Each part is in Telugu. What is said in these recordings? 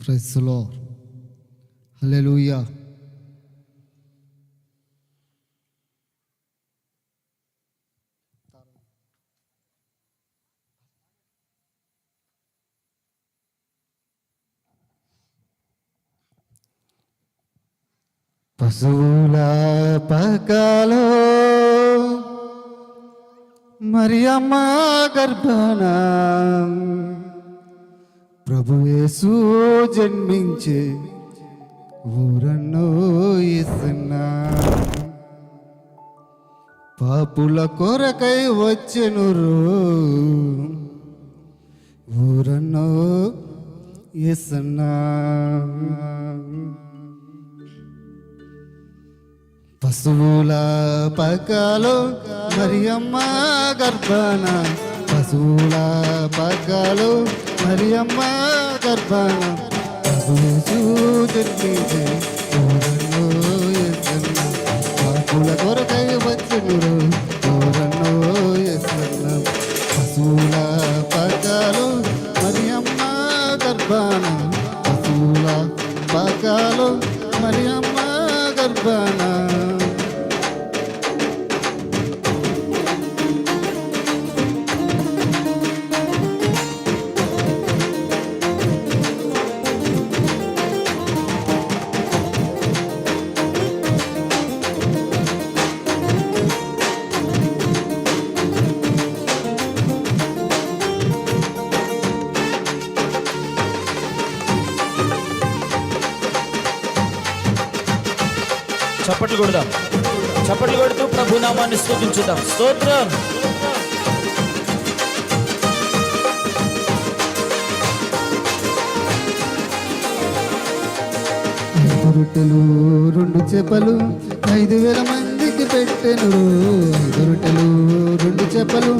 ప్రైస్లో హల్లెలూయా పశువుల పకాలో మరి అమ్మ ప్రభుయేసు ప్రభు జన్మించే ఊరన్నో ఇస్తున్నా పాపుల కొరకై వచ్చెను ఊరన్నో ఇస్తున్నా పశువుల పకాలో మరియమ్మ గర్భన. పశువుల పక్కలో మరియమ్మ గర్భం ప్రభుయేసు జన్మించే ఊరన్నో కొరకై వచ్చును ఊరన్నో పశువుల మరియమ్మ గర్భాన. పశువుల మరియమ్మ గర్భానా. చప్పట్లు కొడదాం. చప్పట్లు కొడుతూ ప్రభునామాన్ని స్థుతించుదాం స్తోత్రం. ఐదు రొట్టెలు రెండు చేపలు ఐదు వేల మందికి పెట్టెను ఐదు రొట్టెలు రెండు చేపలు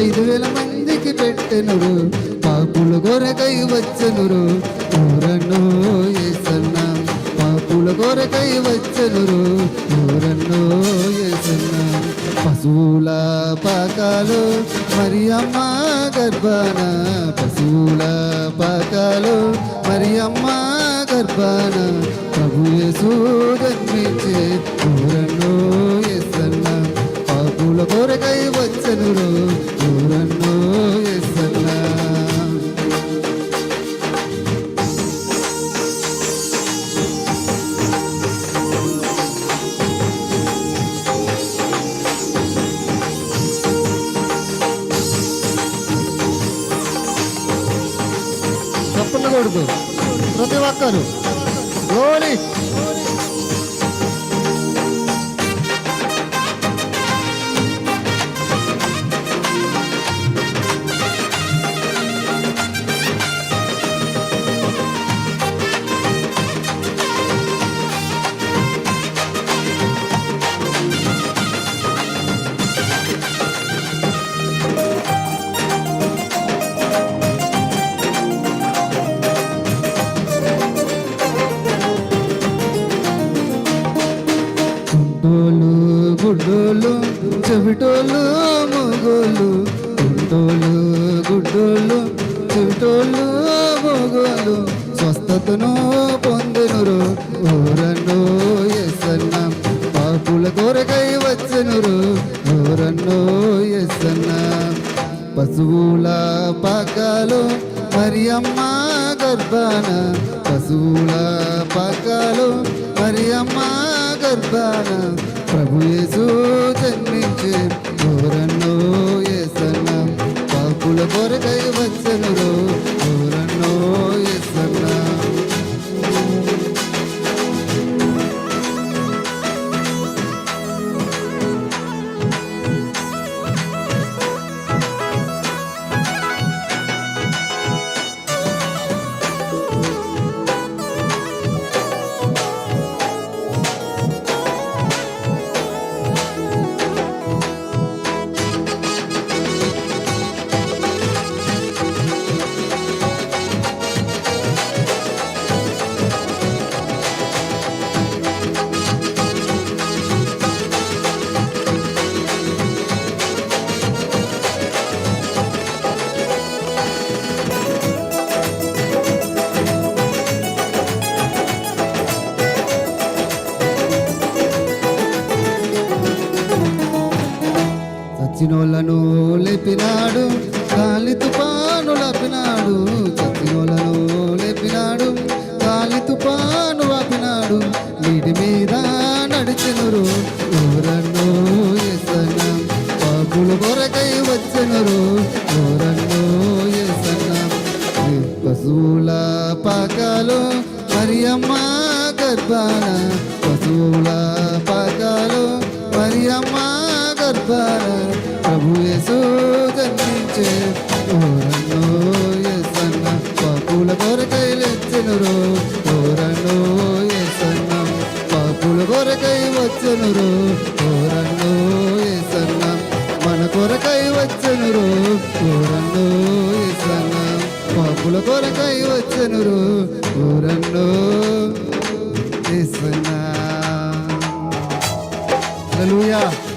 ఐదు వేల మందికి పెట్టెను పాపుల గొరకై వచ్చెను ఊరన్నో ఏసన్న పాపుల గొరకై వచ్చెను మరి అమ్మ పశువుల పాకాలు మరి అమ్మ ప్రభు యేసు జన్మించే ఊరన్నో ఎస్సన్న పాపుల కొరకై వచ్చను దూరన్నో കൊടുക്കും പ്രതി ജോലി గుడ్డోలు చెవిటోలు మొగోలు. గుడ్డోలు గుడ్డోలు చెవిటోలు మొగోలు. స్వస్థతను పొందెనురు ఊరన్నో ఎస్సన్న. పాపుల కొరకై వచ్చెనురు ఊరన్నో ఎస్సన్న. పశువుల పాకాలు మరియమ్మ గర్భాన. పశువుల పాకాలు మరియమ్మ గర్భాన. ప్రభు యేసు జన్మించే ఘోరన్నో ఏసన్న పాపుల కొరకై వచ్చను లేపినాడు గాలి తుపాను లపినాడు చచ్చినోలను లేపినాడు గాలి తుపాను వాపినాడు నీటి మీద నడిచినరు ఊరన్నో ఎసన్న పాపులు కొరకై వచ్చినరు ఊరన్నో ఎసన్న. పశువుల పాకాలు మరియమ్మ గర్భాన పశువుల పాకాలు మరియమ్మ గర్భాన. జన్మించే ఓరన్నో ఎసన్న పాపుల కొరకై లెచ్చనురో ఓరన్నో ఎసన్న పాపుల కొరకై వచ్చనురో. ఓరన్నో ఎసన్న మన కొరకై వచ్చనురో. ఓరన్నో ఎసన్న పాపుల కొరకై వచ్చనురో. ఓరన్నో ఎసన్న. హల్లెలూయా.